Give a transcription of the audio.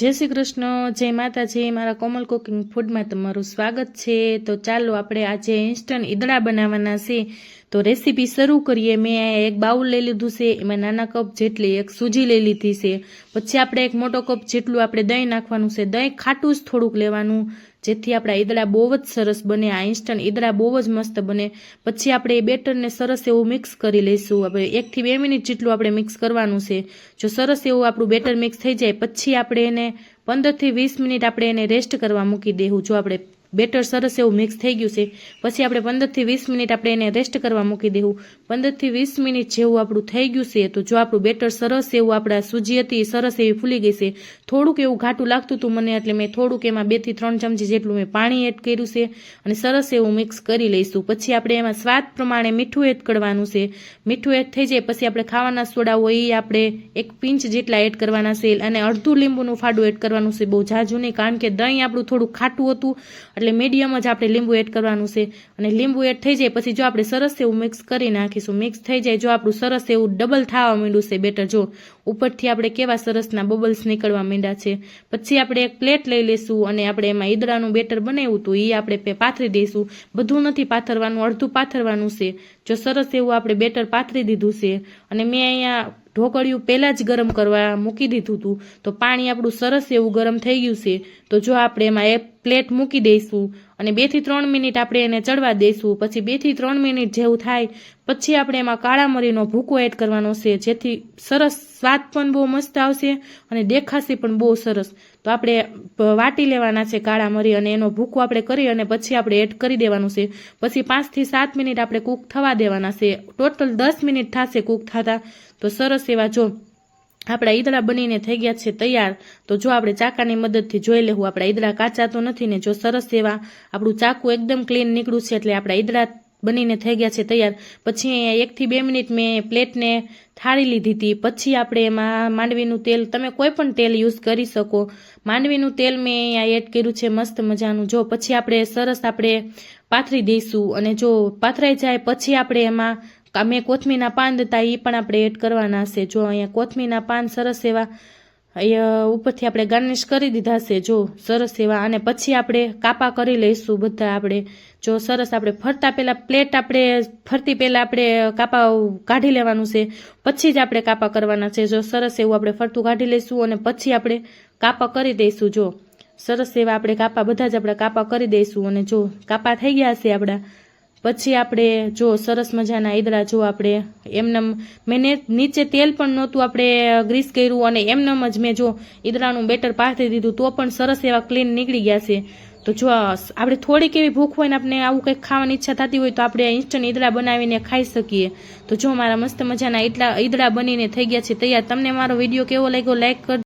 જય શ્રી કૃષ્ણ, જય માતાજી મારા કોમલ કુકિંગ ફૂડમાં તમારું સ્વાગત છે. તો ચાલો આપણે આજે ઇન્સ્ટન્ટ ઈદડા બનાવવાના છે. તો રેસીપી શરૂ કરીએ. મેં એક બાઉલ લઈ લીધું છે. એમાં નાના કપ જેટલી એક સૂજી લઈ લીધી છે. પછી આપણે એક મોટો કપ જેટલું આપણે દહીં નાખવાનું છે. દહીં ખાટું જ થોડુંક લેવાનું. જેથી આપણા ઈદળા બહુ જ સરસ બને, આ ઇન્સ્ટન્ટ ઈદળા બહુ જ મસ્ત બને. પછી આપણે એ બેટરને સરસ એવું મિક્સ કરી લઈશું. આપણે એકથી બે મિનિટ જેટલું આપણે મિક્સ કરવાનું છે. જો સરસ એવું આપણું બેટર મિક્સ થઈ જાય, પછી આપણે એને પંદરથી વીસ મિનિટ આપણે એને રેસ્ટ કરવા મૂકી દેવું, જો આપણે બેટર સરસ એવું મિક્સ થઈ ગયું છે. પછી આપણે પંદરથી વીસ મિનિટ આપણે એને રેસ્ટ કરવા મૂકી દેવું. પંદરથી વીસ મિનિટ જેવું આપણું થઈ ગયું છે, તો જો આપણું બેટર સરસ એવું આપણા સૂજી હતી, સરસ એવી ફૂલી ગઈ છે. થોડુંક એવું ઘાટું લાગતું હતું મને, એટલે મેં થોડુંક એમાં બેથી ત્રણ ચમચી જેટલું મેં પાણી એડ કર્યું છે અને સરસ એવું મિક્સ કરી લઈશું. પછી આપણે એમાં સ્વાદ પ્રમાણે મીઠું એડ કરવાનું છે. મીઠું એડ થઈ જાય પછી આપણે ખાવાના સોડા હોય એ આપણે એક પિંચ જેટલા એડ કરવાના છે. અને અડધું લીંબુનું ફાડું એડ કરવાનું છે બહુ ઝાઝું નહીં, કારણ કે દહીં આપણું થોડું ખાટું હતું એટલે મીડિયમ જ આપણે લીંબુ એડ કરવાનું છે. અને લીંબુ એડ થઈ જાય પછી જો આપણે સરસ એવું મિક્સ કરી નાખીશું મિક્સ થઈ જાય જો આપણું સરસ એવું ડબલ થવા માંડ્યું છે બેટર. જો ઉપરથી આપણે કેવા સરસના બબલ્સ નીકળવા માંડ્યા છે. પછી આપણે એક પ્લેટ લઈ લઈશું અને આપણે એમાં ઈદડાનું બેટર બનાવ્યું હતું એ આપણે પાથરી દઈશું. બધું નથી પાથરવાનું, અડધું પાથરવાનું છે. જો સરસ એવું આપણે બેટર પાથરી દીધું છે અને મેં અહીંયા ઢોકળિયું પહેલાં જ ગરમ કરવા મૂકી દીધું હતું. તો પાણી આપણું સરસ એવું ગરમ થઈ ગયું છે. તો જો આપણે એમાં એક પ્લેટ મૂકી દઈશું. અને બેથી ત્રણ મિનિટ આપણે એને ચડવા દઈશું પછી બેથી ત્રણ મિનિટ જેવું થાય, પછી આપણે એમાં કાળા મરીનો ભૂકો એડ કરવાનો છે, જેથી સરસ સ્વાદ પણ બહુ મસ્ત આવશે અને દેખાશે પણ બહુ સરસ. તો આપણે વાટી લેવાના છે કાળા મરી અને એનો ભૂકો આપણે કરી અને પછી આપણે એડ કરી દેવાનું છે. પછી પાંચથી સાત મિનિટ આપણે કૂક થવા દેવાના છે. ટોટલ દસ મિનિટ થશે કૂક થતા. તો સરસ એવા જો આપણા ઈદડા બનીને થઈ ગયા છે તૈયાર, તો જો આપણે ચાકાની મદદથી જોઈ લેવું, આપણા ઈદડા કાચા તો નથી ને જો સરસ એવા આપણું ચાકુ એકદમ ક્લીન નીકળ્યું છે એટલે આપણા ઈદડા બનીને થઈ ગયા છે તૈયાર. પછી અહીંયા એકથી બે મિનિટ મેં પ્લેટને થાળી લીધી હતી. પછી આપણે એમાં માંડવીનું તેલ, તમે કોઈ પણ તેલ યુઝ કરી શકો. માંડવીનું તેલ મેં અહીંયા એડ કર્યું છે, મસ્ત મજાનું. જો પછી આપણે સરસ આપણે પાથરી દઈશું અને જો પાથરાઈ જાય, પછી આપણે એમાં મેં કોથમીના પાન હતા એ પણ આપણે એડ કરવાના છે જો અહીંયા કોથમીના પાન સરસ એવા, અહીંયા ઉપરથી આપણે ગાર્નિશ કરી દીધા છે જો સરસ એવા. અને પછી આપણે કાપા કરી લઈશું બધા આપણે. જો સરસ આપણે ફરતા પહેલાં પ્લેટ આપણે, ફરતી પહેલાં આપણે કાપા કાઢી લેવાનું છે. પછી જ આપણે કાપા કરવાના છે. જો સરસ એવું આપણે ફરતું કાઢી લઈશું અને પછી આપણે કાપા કરી દઈશું, જો. સરસ એવા આપણે કાપા, બધા જ આપણે કાપા કરી દઈશું. અને જો કાપા થઈ ગયા છે આપણા પછી આપણે જો સરસ મજાના ઈદડા જો આપણે એમનેમ મેં નીચે તેલ પણ નહોતું આપણે ગ્રીસ કર્યું અને એમનેમ જ મેં જો ઈદડાનું બેટર પાથરી દીધું, તો પણ સરસ એવા ક્લીન નીકળી ગયા છે. તો જો આપણે થોડીક એવી ભૂખ હોય ને આપણે આવું કંઈક ખાવાની ઈચ્છા થતી હોય તો આપણે ઇન્સ્ટન્ટ ઈદડા બનાવીને ખાઈ શકીએ. તો જો મારા મસ્ત મજાના ઈદડા ઈદડા બનીને થઈ ગયા છે, તૈયાર. તમને મારો વીડિયો કેવો લાગ્યો લાઈક કરજો.